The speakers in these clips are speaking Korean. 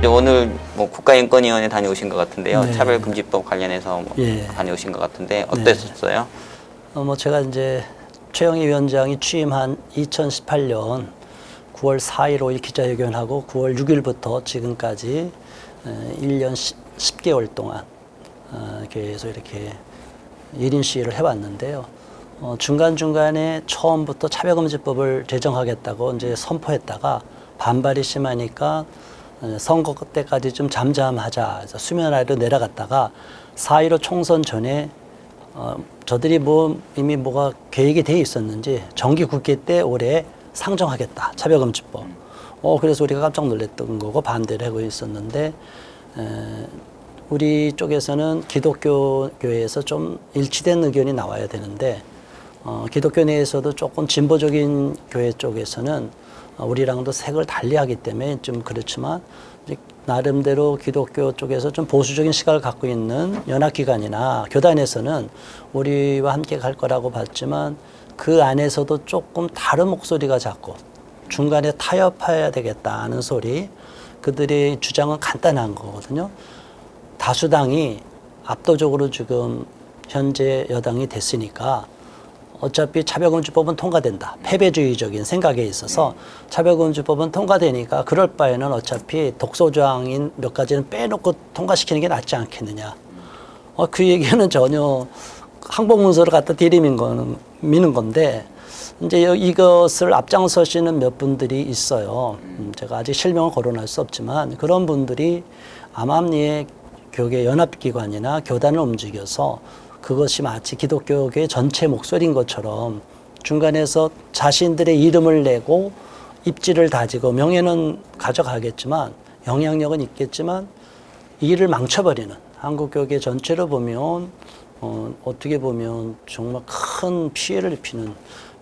이제 오늘 뭐 국가인권위원회 다녀오신 것 같은데요. 네. 차별금지법 관련해서 뭐 예. 다녀오신 것 같은데 어땠었어요? 어, 뭐 제가 이제 최영희 위원장이 취임한 2018년 9월 4일 5일 기자회견하고 9월 6일부터 지금까지 에, 1년 10, 개월 동안 어, 계속 이렇게 1인 시위를 해왔는데요. 어, 중간중간에 처음부터 차별금지법을 제정하겠다고 이제 선포했다가 반발이 심하니까 어, 선거 때까지 좀 잠잠하자 해서 수면 아래로 내려갔다가 4.15 총선 전에 어, 저들이 뭐 이미 뭐가 계획이 돼 있었는지 정기 국회 때 올해 상정하겠다 차별금지법. 어 그래서 우리가 깜짝 놀랐던 거고 반대를 하고 있었는데 에, 우리 쪽에서는 기독교 교회에서 좀 일치된 의견이 나와야 되는데 어, 기독교 내에서도 조금 진보적인 교회 쪽에서는 어, 우리랑도 색을 달리하기 때문에 좀 그렇지만 나름대로 기독교 쪽에서 좀 보수적인 시각을 갖고 있는 연합기관이나 교단에서는 우리와 함께 갈 거라고 봤지만 그 안에서도 조금 다른 목소리가 자꾸 중간에 타협해야 되겠다는 소리 그들의 주장은 간단한 거거든요. 다수당이 압도적으로 지금 현재 여당이 됐으니까 어차피 차별금지법은 통과된다. 패배주의적인 생각에 있어서 차별금지법은 통과되니까 그럴 바에는 어차피 독소조항인 몇 가지는 빼놓고 통과시키는 게 낫지 않겠느냐. 어, 그 얘기는 전혀 항복문서를 갖다 들이민 거는 미는 건데 이제 여- 이것을 앞장서시는 몇 분들이 있어요. 음, 제가 아직 실명을 거론할 수 없지만 그런 분들이 암암리의 교계 연합기관이나 교단을 움직여서 그것이 마치 기독교계 전체 목소리인 것처럼 중간에서 자신들의 이름을 내고 입지를 다지고 명예는 가져가겠지만 영향력은 있겠지만 일을 망쳐버리는 한국 교계 전체로 보면 어, 어떻게 보면 정말 큰 피해를 입히는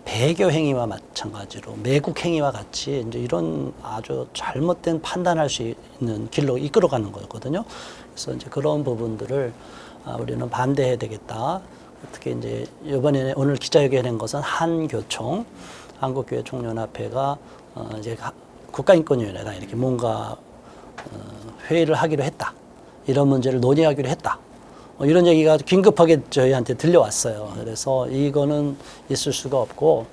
배교 행위와 마찬가지로 매국 행위와 같이 이제 이런 아주 잘못된 판단할 수 있는 길로 이끌어가는 거거든요. 그래서 이제 그런 부분들을 아, 우리는 반대해야 되겠다. 특히 이제 이번에 오늘 기자회견한 것은 한교총 한국교회 총연합회가 어, 이제 가- 국가인권위원회랑 이렇게 뭔가 어, 회의를 하기로 했다. 이런 문제를 논의하기로 했다. 어, 이런 얘기가 긴급하게 저희한테 들려왔어요. 그래서 이거는 있을 수가 없고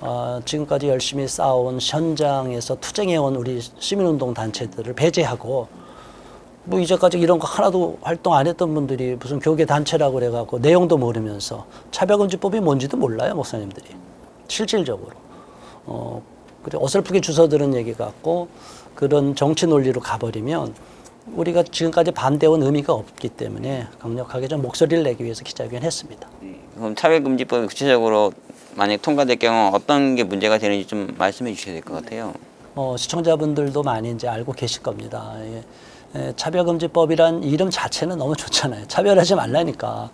어, 지금까지 열심히 싸운 현장에서 투쟁해온 우리 시민운동 단체들을 배제하고 뭐 이제까지 이런 거 하나도 활동 안 했던 분들이 무슨 교계 단체라고 그래갖고 내용도 모르면서 차별금지법이 뭔지도 몰라요 목사님들이 실질적으로 어 그래 어설프게 주워들은 얘기 같고 그런 정치 논리로 가버리면 우리가 지금까지 반대온 의미가 없기 때문에 강력하게 좀 목소리를 내기 위해서 기자회견 했습니다. 그럼 차별금지법이 구체적으로 만약 통과될 경우 어떤 게 문제가 되는지 좀 말씀해 주셔야 될 것 같아요. 어, 시청자분들도 많이 이제 알고 계실 겁니다. 예. 예, 차별금지법이란 이름 자체는 너무 좋잖아요. 차별하지 말라니까.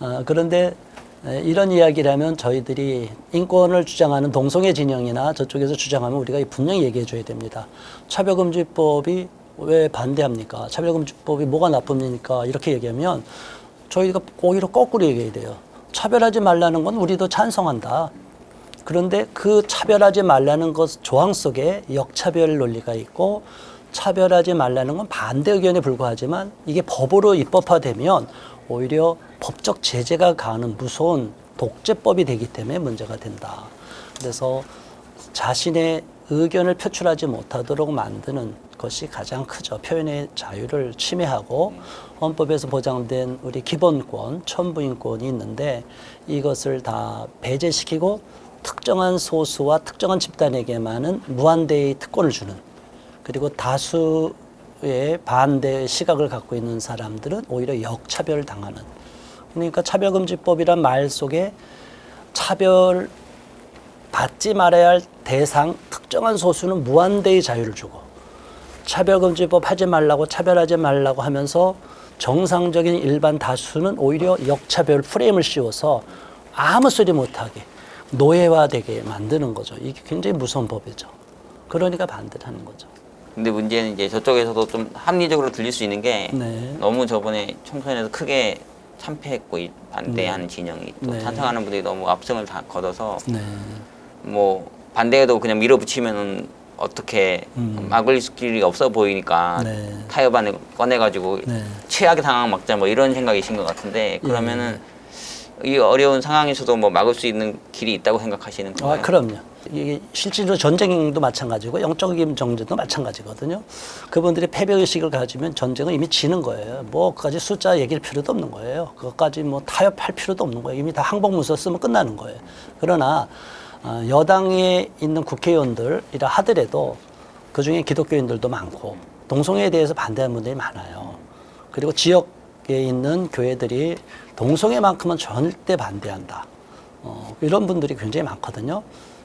어, 그런데 예, 이런 이야기를 하면 저희들이 인권을 주장하는 동성애 진영이나 저쪽에서 주장하면 우리가 분명히 얘기해 줘야 됩니다. 차별금지법이 왜 반대합니까? 차별금지법이 뭐가 나쁩니까? 이렇게 얘기하면 저희가 오히려 거꾸로 얘기해야 돼요. 차별하지 말라는 건 우리도 찬성한다. 그런데 그 차별하지 말라는 것 조항 속에 역차별 논리가 있고 차별하지 말라는 건 반대 의견에 불과하지만 이게 법으로 입법화되면 오히려 법적 제재가 가는 무서운 독재법이 되기 때문에 문제가 된다. 그래서 자신의 의견을 표출하지 못하도록 만드는 것이 가장 크죠. 표현의 자유를 침해하고 헌법에서 보장된 우리 기본권, 천부인권이 있는데 이것을 다 배제시키고 특정한 소수와 특정한 집단에게만은 무한대의 특권을 주는 그리고 다수의 반대 시각을 갖고 있는 사람들은 오히려 역차별 당하는 그러니까 차별금지법이란 말 속에 차별 받지 말아야 할 대상 특정한 소수는 무한대의 자유를 주고 차별금지법 하지 말라고 차별하지 말라고 하면서 정상적인 일반 다수는 오히려 역차별 프레임을 씌워서 아무 소리 못하게 노예화되게 만드는 거죠. 이게 굉장히 무서운 법이죠. 그러니까 반대를 하는 거죠. 근데 문제는 이제 저쪽에서도 좀 합리적으로 들릴 수 있는 게 네. 너무 저번에 총선에서 크게 참패했고 이 반대하는 진영이 또 네. 찬성하는 분들이 너무 압승을 다 거둬서 네. 뭐 반대해도 그냥 밀어붙이면은 어떻게 막을 길이 없어 보이니까 음. 네. 타협안을 꺼내가지고 네. 최악의 상황 막자 뭐 이런 생각이신 것 같은데 예. 그러면은 이 어려운 상황에서도 뭐 막을 수 있는 길이 있다고 생각하시는 아, 건가요? 그럼요. 이게 실제로 전쟁도 마찬가지고 영적인 정전도 마찬가지거든요. 그분들이 패배 의식을 가지면 전쟁은 이미 지는 거예요. 뭐 그까지 숫자 얘기할 필요도 없는 거예요. 그것까지 뭐 타협할 필요도 없는 거예요. 이미 다 항복문서 쓰면 끝나는 거예요. 그러나 어, 여당에 있는 국회의원들이라 하더라도 그 중에 기독교인들도 많고 동성애에 대해서 반대하는 분들이 많아요. 그리고 지역에 있는 교회들이 동성애만큼은 절대 반대한다. 어, 이런 분들이 굉장히 많거든요.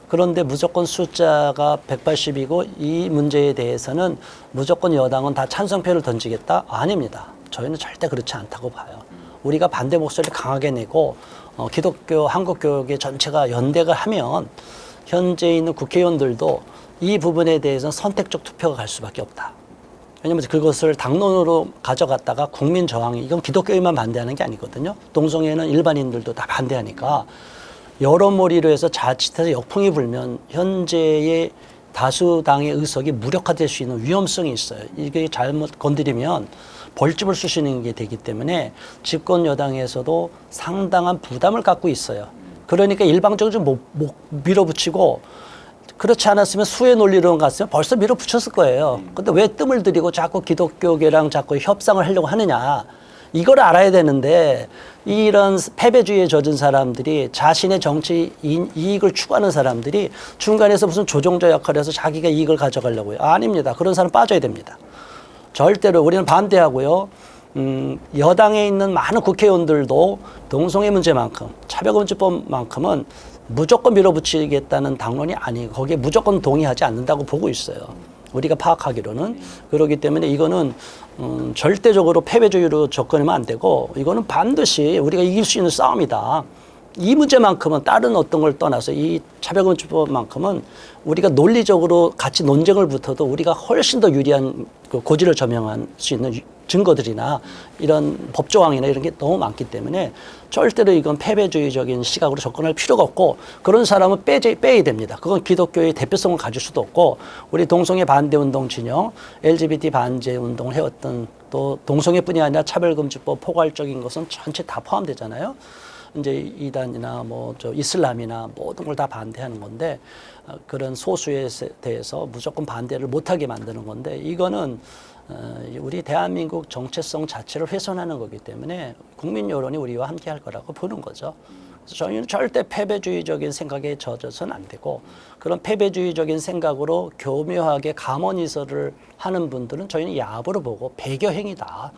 그런데 무조건 숫자가 180이고 이 문제에 대해서는 무조건 여당은 다 찬성표를 던지겠다? 아닙니다. 저희는 절대 그렇지 않다고 봐요. 우리가 반대 목소리를 강하게 내고 어, 기독교, 한국교회 전체가 연대가 하면 현재 있는 국회의원들도 이 부분에 대해서는 선택적 투표가 갈 수밖에 없다. 왜냐면 그것을 당론으로 가져갔다가 국민 저항이 이건 기독교인만 반대하는 게 아니거든요. 동성애는 일반인들도 다 반대하니까 여러모리로 해서 자칫해서 역풍이 불면 현재의 다수당의 의석이 무력화될 수 있는 위험성이 있어요. 이게 잘못 건드리면 벌집을 쑤시는 게 되기 때문에 집권 여당에서도 상당한 부담을 갖고 있어요. 그러니까 일방적으로 좀 못, 못 밀어붙이고 그렇지 않았으면 수혜 논리론 갔으면 벌써 밀어붙였을 거예요. 근데 왜 뜸을 들이고 자꾸 기독교계랑 자꾸 협상을 하려고 하느냐. 이걸 알아야 되는데 이런 패배주의에 젖은 사람들이 자신의 정치 이- 이익을 추구하는 사람들이 중간에서 무슨 조종자 역할을 해서 자기가 이익을 가져가려고요. 아닙니다. 그런 사람 빠져야 됩니다. 절대로 우리는 반대하고요. 음, 여당에 있는 많은 국회의원들도 동성애 문제만큼 차별금지법만큼은 무조건 밀어붙이겠다는 당론이 아니고 거기에 무조건 동의하지 않는다고 보고 있어요. 우리가 파악하기로는 그렇기 때문에 이거는 음, 절대적으로 패배주의로 접근하면 안 되고 이거는 반드시 우리가 이길 수 있는 싸움이다. 이 문제만큼은 다른 어떤 걸 떠나서 이 차별금지법만큼은 우리가 논리적으로 같이 논쟁을 붙어도 우리가 훨씬 더 유리한 그 고지를 점용할 수 있는 유- 증거들이나 이런 법조항이나 이런 게 너무 많기 때문에 절대로 이건 패배주의적인 시각으로 접근할 필요가 없고 그런 사람은 빼지, 빼야 됩니다. 그건 기독교의 대표성을 가질 수도 없고 우리 동성애 반대 운동 진영, LGBT 반대 운동을 해왔던 또 동성애뿐이 아니라 차별금지법 포괄적인 것은 전체 다 포함되잖아요. 이제 이단이나 뭐 저 이슬람이나 모든 걸 다 반대하는 건데 어, 그런 소수에 대해서 무조건 반대를 못하게 만드는 건데 이거는 어, 우리 대한민국 정체성 자체를 훼손하는 거기 때문에 국민 여론이 우리와 함께 할 거라고 보는 거죠. 그래서 저희는 절대 패배주의적인 생각에 젖어서는 안 되고 그런 패배주의적인 생각으로 교묘하게 감언이설을 하는 분들은 저희는 야부로 보고 배교행위다.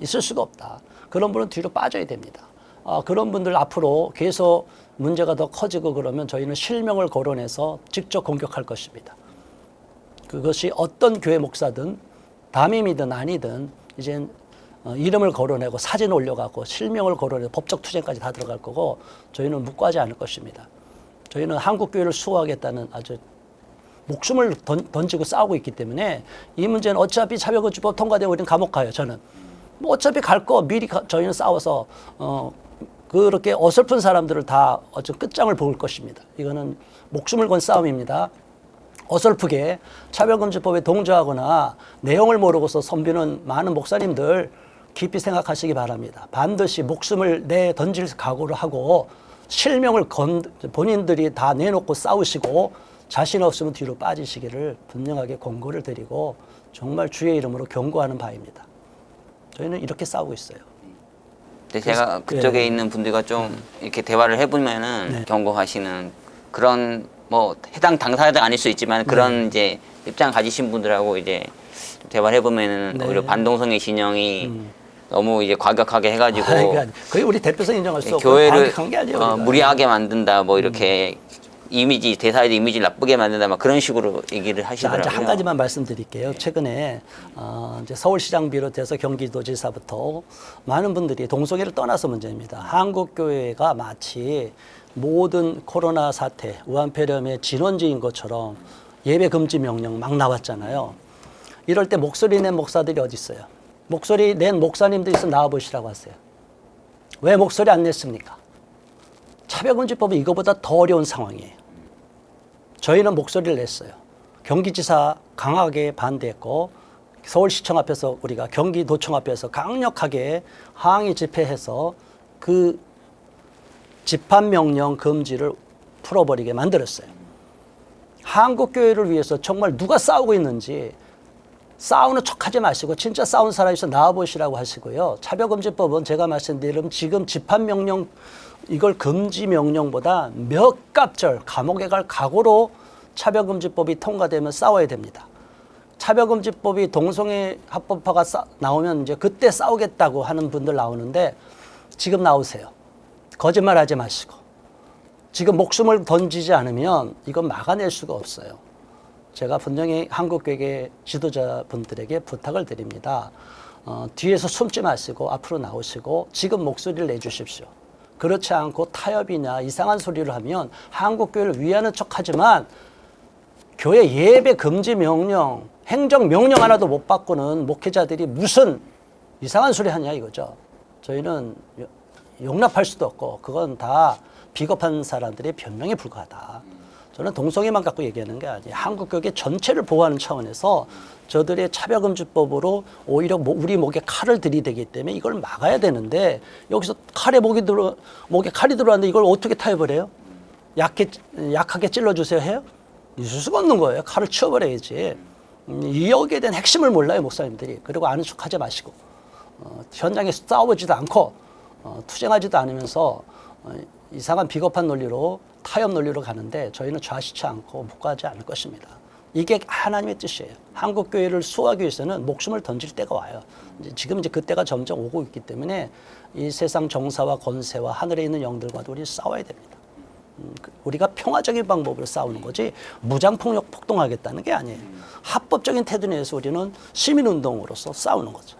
있을 수가 없다. 그런 분은 뒤로 빠져야 됩니다. 아, 그런 분들 앞으로 계속 문제가 더 커지고 그러면 저희는 실명을 거론해서 직접 공격할 것입니다. 그것이 어떤 교회 목사든 담임이든 아니든 이제 어, 이름을 거론하고 사진 올려갖고 실명을 거론해서 법적 투쟁까지 다 들어갈 거고 저희는 묵과하지 않을 것입니다. 저희는 한국 교회를 수호하겠다는 아주 목숨을 던, 던지고 싸우고 있기 때문에 이 문제는 어차피 차별금지법 통과되고 우리는 감옥 가요. 저는 뭐 어차피 갈 거 미리 가, 저희는 싸워서 어 그렇게 어설픈 사람들을 다 어떤 끝장을 볼 것입니다. 이거는 목숨을 건 싸움입니다. 어설프게 차별금지법에 동조하거나 내용을 모르고서 선비는 많은 목사님들 깊이 생각하시기 바랍니다. 반드시 목숨을 내 던질 각오를 하고 실명을 건 본인들이 다 내놓고 싸우시고 자신 없으면 뒤로 빠지시기를 분명하게 권고를 드리고 정말 주의 이름으로 경고하는 바입니다. 저희는 이렇게 싸우고 있어요. 근데 제가 그쪽에 예. 있는 분들과 좀 이렇게 대화를 해보면은 네. 경고하시는 그런 뭐 해당 당사자도 아닐 수 있지만 그런 이제 입장 가지신 분들하고 이제 대화를 해보면은 네. 음. 오히려 반동성애 진영이 너무 이제 과격하게 해가지고 아, 그게 우리 대표성 인정할 수 없고 교회를 과격한 게 아니에요. 어, 우리가. 무리하게 만든다 뭐 이렇게 이미지 대사의 이미지를 나쁘게 만든다 막 그런 식으로 얘기를 하시더라고요. 한 가지만 말씀드릴게요. 최근에 어, 이제 서울시장 비롯해서 경기도지사부터 많은 분들이 동성애를 떠나서 문제입니다. 한국 교회가 마치 모든 코로나 사태, 우한폐렴의 진원지인 것처럼 예배 금지 명령 막 나왔잖아요. 이럴 때 목소리 낸 목사들이 어디 있어요? 목소리 낸 목사님들 있으면 나와 보시라고 하세요. 왜 목소리 안 냈습니까? 차별금지법은 이거보다 더 어려운 상황이에요. 저희는 목소리를 냈어요. 경기지사 강하게 반대했고 서울시청 앞에서 우리가 경기도청 앞에서 강력하게 항의 집회해서 그 집합 명령 금지를 풀어버리게 만들었어요. 한국 교회를 위해서 정말 누가 싸우고 있는지 싸우는 척하지 마시고 진짜 싸운 사람이 있어 나와 보시라고 하시고요. 차별금지법은 제가 말씀드린 지금 집합 명령 이걸 금지 명령보다 몇 갑절 감옥에 갈 각오로 차별금지법이 통과되면 싸워야 됩니다. 차별금지법이 동성애 합법화가 싸- 나오면 이제 그때 싸우겠다고 하는 분들 나오는데 지금 나오세요. 거짓말 하지 마시고 지금 목숨을 던지지 않으면 이건 막아낼 수가 없어요. 제가 분명히 한국 교계 지도자분들에게 부탁을 드립니다. 어, 뒤에서 숨지 마시고 앞으로 나오시고 지금 목소리를 내주십시오. 그렇지 않고 타협이나 이상한 소리를 하면 한국 교회를 위하는 척하지만 교회 예배 금지 명령, 행정 명령 하나도 못 받고는 목회자들이 무슨 이상한 소리 하냐 이거죠. 저희는 요- 용납할 수도 없고 그건 다 비겁한 사람들의 변명에 불과하다. 저는 동성애만 갖고 얘기하는 게 아니에요. 한국 교계 전체를 보호하는 차원에서 저들의 차별금지법으로 오히려 모- 우리 목에 칼을 들이대기 때문에 이걸 막아야 되는데 여기서 칼에 목이 들어 목에 칼이 들어왔는데 이걸 어떻게 타협을 해요? 약해, 약하게 찔러주세요 해요? 있을 수가 없는 거예요. 칼을 치워버려야지. 음, 이 여기에 대한 핵심을 몰라요, 목사님들이. 그리고 아는 척 하지 마시고. 어, 현장에 싸우지도 않고, 어, 투쟁하지도 않으면서 어, 이상한 비겁한 논리로 타협 논리로 가는데 저희는 좌시치 않고 묵과하지 않을 것입니다. 이게 하나님의 뜻이에요. 한국 교회를 수호하기 위해서는 목숨을 던질 때가 와요. 이제 지금 이제 그때가 점점 오고 있기 때문에 이 세상 정사와 권세와 하늘에 있는 영들과도 우리 싸워야 됩니다. 음, 그- 우리가 평화적인 방법으로 싸우는 거지 무장폭력 폭동하겠다는 게 아니에요. 합법적인 태도 내에서 우리는 시민운동으로서 싸우는 거죠.